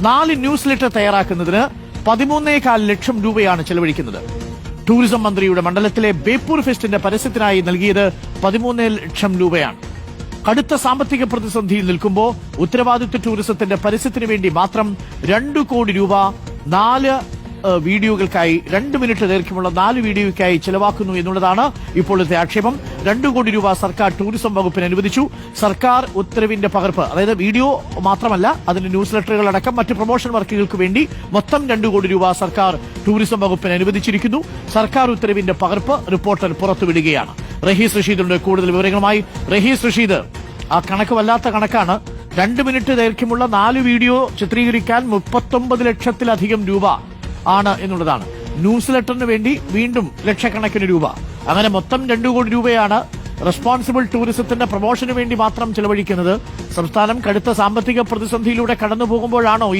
നാല് news letter തയ്യാറാക്കുന്നതിന് പതിമൂന്നേകാൽ ലക്ഷം രൂപയാണ് ചെലവഴിക്കുന്നത്. ടൂറിസം മന്ത്രിയുടെ മണ്ഡലത്തിലെ ബേപ്പൂർ ഫെസ്റ്റിന്റെ പരസ്യത്തിനായി നൽകിയത് പതിമൂന്ന് ലക്ഷം രൂപയാണ്. കടുത്ത സാമ്പത്തിക പ്രതിസന്ധിയിൽ നിൽക്കുമ്പോൾ ഉത്തരവാദിത്വ ടൂറിസത്തിന്റെ പരസ്യത്തിന് വേണ്ടി മാത്രം രണ്ടു കോടി രൂപ നാല് വീഡിയോകൾക്കായി രണ്ട് മിനിറ്റ് ദൈർഘ്യമുള്ള നാല് വീഡിയോയ്ക്കായി ചെലവാക്കുന്നു എന്നുള്ളതാണ് ഇപ്പോഴത്തെ ആക്ഷേപം. രണ്ടു കോടി രൂപ സർക്കാർ ടൂറിസം വകുപ്പിന് അനുവദിച്ചു. സർക്കാർ ഉത്തരവിന്റെ പകർപ്പ് അതായത് വീഡിയോ മാത്രമല്ല അതിന്റെ ന്യൂസ് ലെറ്ററുകൾ അടക്കം മറ്റ് പ്രൊമോഷൻ വർക്കുകൾക്ക് വേണ്ടി മൊത്തം രണ്ടു കോടി രൂപ സർക്കാർ ടൂറിസം വകുപ്പിന് അനുവദിച്ചിരിക്കുന്നു. സർക്കാർ ഉത്തരവിന്റെ പകർപ്പ് റിപ്പോർട്ടർ പുറത്തുവിടുകയാണ്. റഹീസ് റഷീദിന്റെ കൂടുതൽ വിവരങ്ങളുമായി റഹീസ് റഷീദ്. ആ കണക്ക് വല്ലാത്ത കണക്കാണ്. രണ്ട് മിനിറ്റ് ദൈർഘ്യമുള്ള നാല് വീഡിയോ ചിത്രീകരിക്കാൻ മുപ്പത്തൊമ്പത് ലക്ഷത്തിലധികം രൂപ ആണ് എന്നുള്ളതാണ്. ന്യൂസ് ലെറ്ററിന് വേണ്ടി വീണ്ടും ലക്ഷക്കണക്കിന് രൂപ. അങ്ങനെ മൊത്തം രണ്ടു കോടി രൂപയാണ് റെസ്പോൺസിബിൾ ടൂറിസത്തിന്റെ പ്രൊമോഷന് വേണ്ടി മാത്രം ചെലവഴിക്കുന്നത്. സംസ്ഥാനം കടുത്ത സാമ്പത്തിക പ്രതിസന്ധിയിലൂടെ കടന്നു പോകുമ്പോഴാണോ ഈ